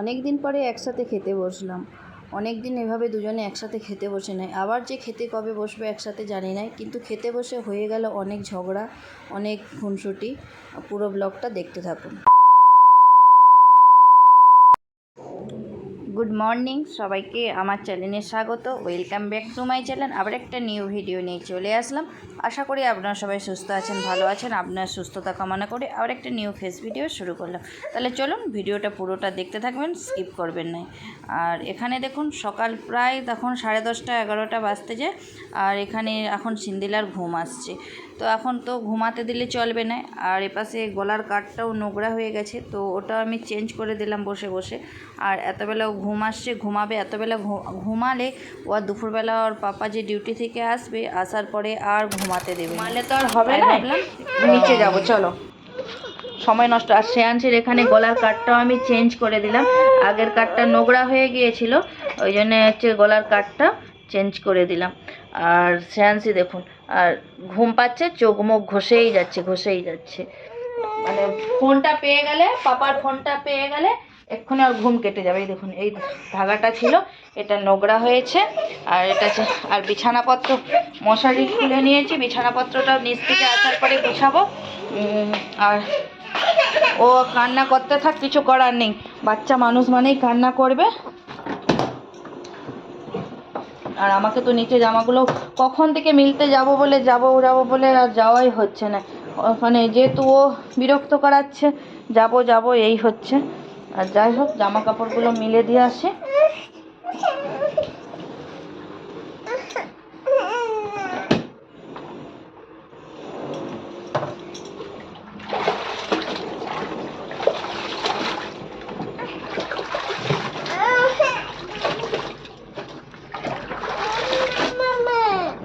অনেক দিন পরে একসাথে খেতে বসলাম। অনেক দিন এভাবে দুজনে একসাথে খেতে বসে নাই। আবার যে খেতে কবে বসবে একসাথে জানি না কিন্তু খেতে বসে হয়ে গেল অনেক ঝগড়া, অনেক খুনসুটি। পুরো ব্লগটা দেখতে থাকুন। গুড মর্নিং, সবাইকে আমার চ্যানেলে স্বাগত। Welcome back to my channel. আবার একটা নিউ ভিডিও নিয়ে চলে আসলাম। আশা করি আপনারা সবাই সুস্থ আছেন, ভালো আছেন। আপনার সুস্থতা কামনা করে আবার একটা নিউ ফেস ভিডিও শুরু করলাম। তাহলে চলুন ভিডিওটা পুরোটা দেখতে থাকবেন, স্কিপ করবেন না। আর এখানে দেখুন, সকাল প্রায় তখন সাড়ে দশটা এগারোটা বাজতে যায়। আর এখানে এখন সিন্দিলার ঘুম আসছে। তো এখন তো ঘুমাতে দিলে চলবে না। আর এপাশে গলার কাঠটাও নোংরা হয়ে গেছে তো ওটা আমি চেঞ্জ করে দিলাম বসে বসে। আর এতবেলা ঘুম আসছে ঘুমাবে এতবেলা ঘু- ঘুমালে ও আর দুপুরবেলা ওর পাপা যে ডিউটি থেকে আসবে আসার পরে আর ঘুমাতে দেবে ঘুমালে তো আর হবে না। নিচে যাব চলো। সময় নষ্ট আর শ্রেয়াংশের এখানে গলার কাঠটাও আমি চেঞ্জ করে দিলাম। আগের কাঠটা নোংরা হয়ে গিয়েছিল ওই জন্য হচ্ছে গলার কাঠটা চেঞ্জ করে দিলাম। আর শ্রেয়াংশী দেখুন আর ঘুম পাচ্ছে, চোখ মুখ ঘষেই যাচ্ছে ঘষেই যাচ্ছে। মানে ফোনটা পেয়ে গেলে, পাপার ফোনটা পেয়ে গেলে এক্ষুনি আর ঘুম কেটে যাবে। এই দেখুন, এই ধাগাটা ছিল, এটা নোংরা হয়েছে, আর এটা আর বিছানাপত্র মশারি খুলে নিয়েছি বিছানাপত্রটাও নিচ থেকে আসার পরে গুছাবো। আর ও কান্না করতে থাক, কিছু করার নেই। বাচ্চা মানুষ মানেই কান্না করবে। আর আমাকে তো নিচে জামাগুলো কখন থেকে মিলতে যাব বলে যাব যাব বলে আর যাওয়াই হচ্ছে না। ওখানে যেহেতু ও বিরক্ত করাচ্ছে, যাব যাব, এই হচ্ছে। আর যাই হোক জামা কাপড়গুলো মিলে দিয়ে আসে।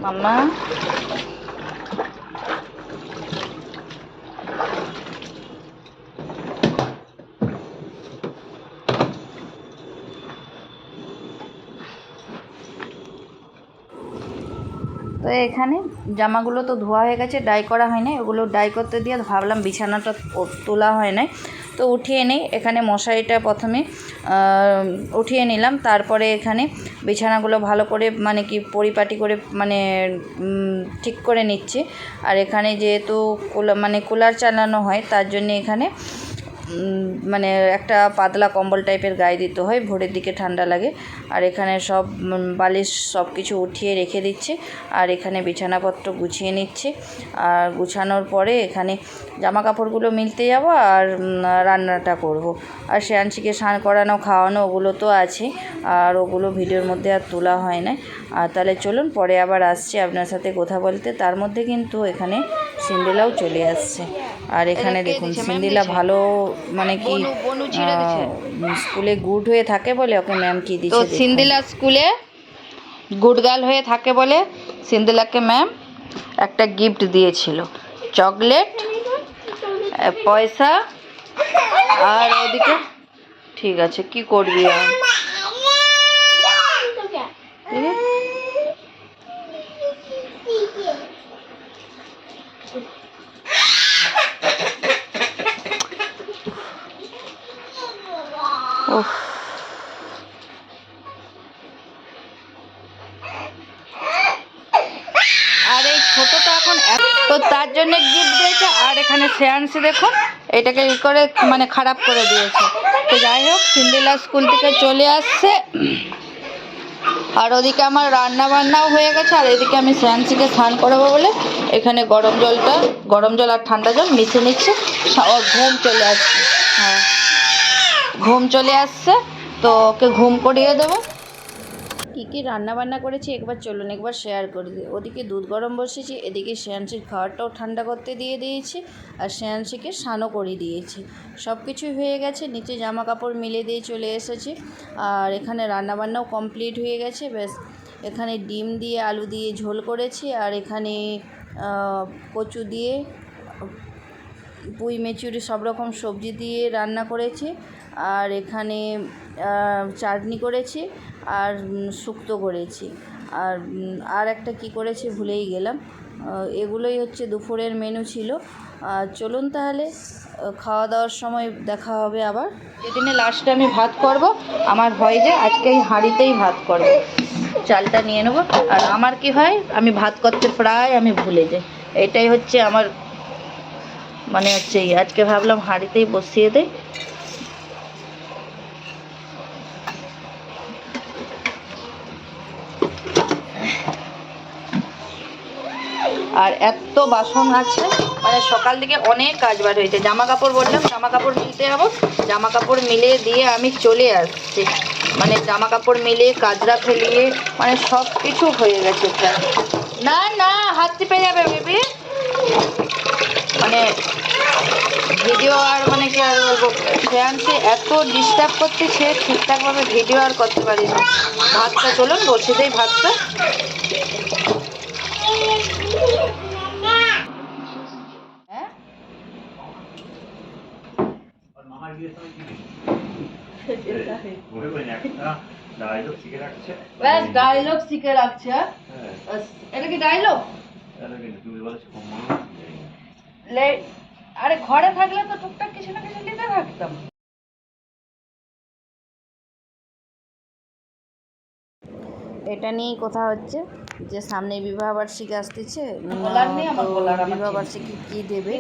好吗？তো এখানে জামাগুলো তো ধোয়া হয়ে গেছে ডাই করা হয় নাই। ওগুলো ডাই করতে দিয়ে ভাবলাম বিছানাটা তোলা হয় নাই। তো উঠিয়ে নেই, এখানে মশারিটা প্রথমে উঠিয়ে নিলাম। তারপরে এখানে বিছানাগুলো ভালো করে মানে কি পরিপাটি করে মানে ঠিক করে নিচ্ছি। আর এখানে যেহেতু মানে কুলার চালানো হয়, তার জন্য এখানে মানে একটা পাতলা কম্বল টাইপের গায়ে দিতে হয়, ভোরের দিকে ঠান্ডা লাগে। আর এখানে সব বালিশ সব কিছু উঠিয়ে রেখে দিচ্ছে। আর এখানে বিছানাপত্র গুছিয়ে নিচ্ছে। আর গুছানোর পরে এখানে জামা কাপড়গুলো মিলতে যাব আর রান্নাটা করব। আর শ্রেয়াংশীকে স্নান করানো, খাওয়ানো, ওগুলো তো আছে আর ওগুলো ভিডিওর মধ্যে আর তোলা হয় না। আর তাহলে চলুন, পরে আবার আসছি আপনার সাথে কথা বলতে। তার মধ্যে কিন্তু এখানে সিন্ডেলাও চলে আসছে। আর এখানে দেখুন সিন্দিলা ভালো মানে কি স্কুলে গুড হয়ে থাকে বলে ওকে ম্যাম কি দিচ্ছে। সিন্দিলা স্কুলে গুড গার্ল হয়ে থাকে বলে সিন্দিলাকে ম্যাম একটা গিফট দিয়েছিল। চকলেট পয়সা আর ওদিকে ঠিক আছে কি করবি আর ঠিক আছে? উফ আর এই ছোটটা এখন এক- তো তার জন্য গিফট দিয়েছে আর এখানে শ্রেয়াংশী দেখুন, এটাকে ই করে মানে খারাপ করে দিয়েছে। তো যাই হোক সিন্দিলা স্কুল থেকে চলে আসছে। আর ওদিকে আমার রান্না বান্নাও হয়ে গেছে, আর এদিকে আমি শ্রেয়াংশীকে স্নান করাবো বলে এখানে গরম জলটা, গরম জল আর ঠান্ডা জল মিশে নিচ্ছে ঘুম চলে আসছে। হ্যাঁ ঘুম চলে আসছে, তো ওকে ঘুম করিয়ে দেবো। কী কী রান্না বান্না করেছি একবার চলুন একবার শেয়ার করে দিই। ওদিকে দুধ গরম বসেছি, এদিকে শ্রেয়াংশীর খাবারটাও ঠান্ডা করতে দিয়ে দিয়েছি আর শ্রেয়াংশীকে স্নানও করিয়ে দিয়েছি। সব কিছুই হয়ে গেছে, নিচে জামা কাপড় মিলে দিয়ে চলে এসেছি আর এখানে রান্না বান্নাও কমপ্লিট হয়ে গেছে, ব্যাস। এখানে ডিম দিয়ে আলু দিয়ে ঝোল করেছি আর এখানে কচু দিয়ে পুঁই, মেচুরি সব রকম সবজি দিয়ে রান্না করেছি। আর এখানে চাটনি করেছি আর শুক্তো করেছি। আর আর একটা কি করেছি ভুলেই গেলাম। এগুলোই হচ্ছে দুপুরের মেনু ছিল। আর চলুন তাহলে খাওয়া দাওয়ার সময় দেখা হবে আবার। যেদিনে লাস্টে আমি ভাত করব। আমার হয় যে আজকে এই হাঁড়িতেই ভাত করব। চালটা নিয়ে নেব। আর আমার কি হয়, আমি ভাত করতে প্রায় আমি ভুলে যাই। এটাই হচ্ছে আমার মানে হচ্ছে আজকে ভাবলাম হাঁড়িতেই বসিয়ে দেই। আর এত বাসন আছে মানে সকাল থেকে অনেক কাজ বার হয়েছে। জামা কাপড় বললাম জামা কাপড় মিলতে যাব। জামা কাপড় মিলে দিয়ে আমি চলে আসছি। মানে জামা কাপড় মিলে, কাজরা ফেলিয়ে মানে সব কিছু হয়ে গেছে না না, হাত চেপে যাবে, বেবি। মানে ভিডিও আর মানে কি আর বলব? ফ্যান্সে এত ডিস্টার্ব করতেছে ঠিকঠাকভাবে ভিডিও আর করতে পারি না ভাতটা চলুন দেই ভাতটা। হ্যাঁ ব্যাস ডায়লগ শিখে রাখছে হ্যাঁ? ব্যাস, এটা কি ডায়লগ আরে ঘরে থাকলে তো টুকটাক কিছু না কিছু নিতে থাকতাম। এটা নিয়েই কথা হচ্ছে। যে সামনে বিবাহ বার্ষিকী আসতেছে বলার নেই আমার তো বলার, আমার বিবাহ চিন্তা। কি দেবে?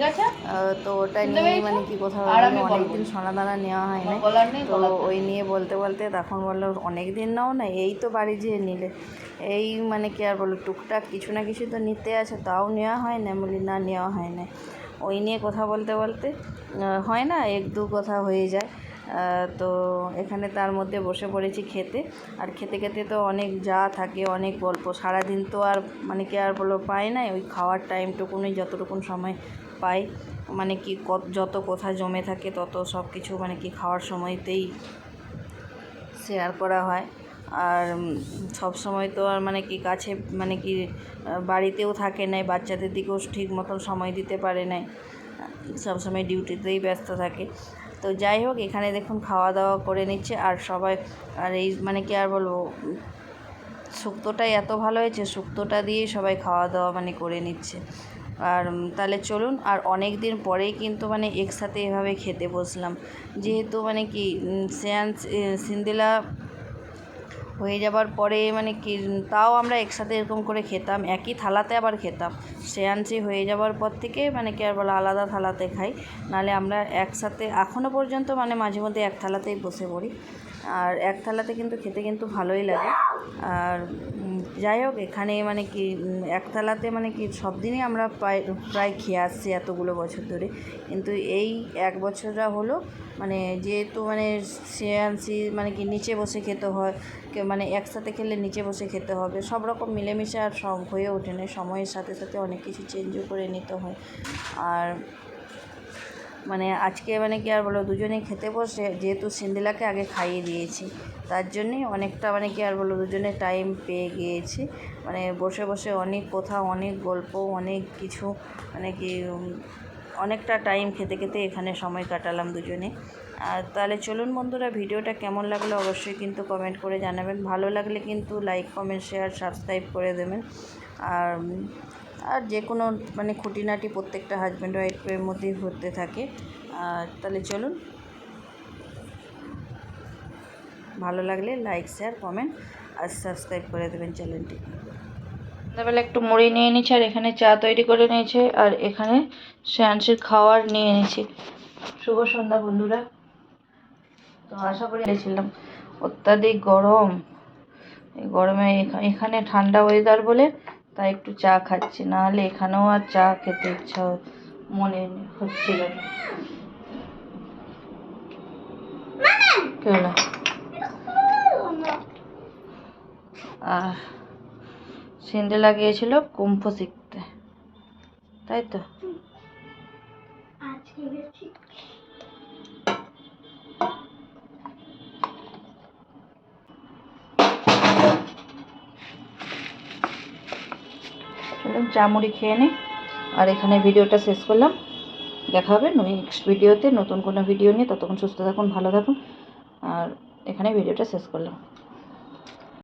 তো ওটা নিয়ে মানে কি কথা আর হলো আমি বলব। অনেকদিন সোনা দানা নেওয়া হয় না তো ওই নিয়ে বলতে বলতে তখন বলল অনেক দিন নাও না এই তো বাড়ি যেয়ে নিলে। এই মানে কি আর বলো টুকটাক কিছু না কিছু তো নিতে আছে তাও নেওয়া হয় না বলি না নেওয়া হয় না ওই নিয়ে কথা বলতে বলতে হয় না এক দু কথা হয়ে যায়। তো এখানে তার মধ্যে বসে পড়েছি খেতে। আর খেতে খেতে তো অনেক যা থাকে, অনেক গল্প। সারাদিন তো আর মানে কি আর বলো পাই না ওই খাওয়ার টাইমটুকুনি যতটুকুন সময় পাই। মানে কি যত কথা জমে থাকে তত সব কিছু মানে কি খাওয়ার সময়তেই শেয়ার করা হয়। আর সব সময় তো আর মানে কি কাছে মানে কি বাড়িতেও থাকে নাই, বাচ্চাদের দিকেও ঠিক মতন সময় দিতে পারে নাই। সব সময় ডিউটিতেই ব্যস্ত থাকে। তো যাই হোক এখানে দেখুন খাওয়া দাওয়া করে নিচ্ছে। আর সবাই আর এই মানে কি আর বলব শুক্তোটাই এত ভালো হয়েছে শুক্তোটা দিয়ে সবাই খাওয়া দাওয়া মানে করে নিচ্ছে। আর তাহলে চলুন আর অনেক দিন পরেই কিন্তু মানে একসাথে এভাবে খেতে বসলাম। যেহেতু মানে কি উম, শ্রেয়ান সিন্দেলা হয়ে যাবার পরে মানে কি, তাও আমরা একসাথে এরকম করে খেতাম, একই থালাতে আবার খেতাম। শ্রেয়াংশী হয়ে যাবার পর থেকে মানে কি আর বলো, আলাদা থালাতে খাই। নাহলে আমরা একসাথে এখনও পর্যন্ত মানে মাঝে মধ্যে এক থালাতেই বসে পড়ি। আর এক থালাতে কিন্তু খেতে কিন্তু ভালোই লাগে। আর যাই হোক, এখানে মানে কি এক থালাতে মানে কি সব দিনই আমরা প্রায় প্রায় খেয়ে আসছি এতগুলো বছর ধরে। কিন্তু এই এক বছরটা হলো মানে যেহেতু মানে শ্রেয়াংশী মানে কি নিচে বসে খেতে হয় মানে একসাথে খেলে নিচে বসে খেতে হবে, সব রকম মিলেমিশে আর হয়ে ওঠে না। সময়ের সাথে সাথে অনেক কিছু চেঞ্জও করে নিতে হয়। আর মানে আজকে মানে কি আর বলো দুজনেই খেতে বসে, যেহেতু সিন্দিলাকে আগে খাইয়ে দিয়েছি, তার জন্যেই অনেকটা মানে কি আর বলো দুজনে টাইম পেয়ে গিয়েছি। মানে বসে বসে অনেক কথা, অনেক গল্প, অনেক কিছু মানে কি অনেকটা টাইম খেতে খেতে এখানে সময় কাটালাম দুজনে। আর তাহলে চলুন বন্ধুরা, ভিডিওটা কেমন লাগল অবশ্যই কিন্তু কমেন্ট করে জানাবেন। ভালো লাগলে কিন্তু লাইক কমেন্ট শেয়ার সাবস্ক্রাইব করে দেবেন। আর আর যে কোনো মানে খুঁটিনাটি প্রত্যেকটা হাজব্যান্ড ওয়াইফের মধ্যেই হতে থাকে। আর তাহলে চলুন। ভালো লাগলে লাইক শেয়ার কমেন্ট আর সাবস্ক্রাইব করে দেবেন চ্যানেলটি সন্ধ্যাবেলা একটু মুড়ি নিয়ে নিয়েছি আর এখানে চা তৈরি করে নিয়েছে আর এখানে শ্রেয়াংশীর খাওয়ার নিয়ে নিয়েছি শুভ সন্ধ্যা বন্ধুরা। তো আশা করি গেছিলাম অত্যাধিক গরম। এই গরমে এখা- এখানে ঠান্ডা ওয়েদার বলে তাই একটু চা খাচ্ছি, নাহলে এখানেও আর চা খেতে ইচ্ছা মনে হচ্ছিল না। কেউ না আর সিন্দে গিয়েছিল কুম্ফু শিখতে তাই তো? চলুন চা মুড়ি খেয়ে নিই আর এখানে ভিডিওটা শেষ করলাম। দেখা হবে নেক্সট ভিডিওতে নতুন কোনো ভিডিও নিয়ে। ততক্ষণ সুস্থ থাকুন, ভালো থাকুন। আর এখানে ভিডিওটা শেষ করলাম।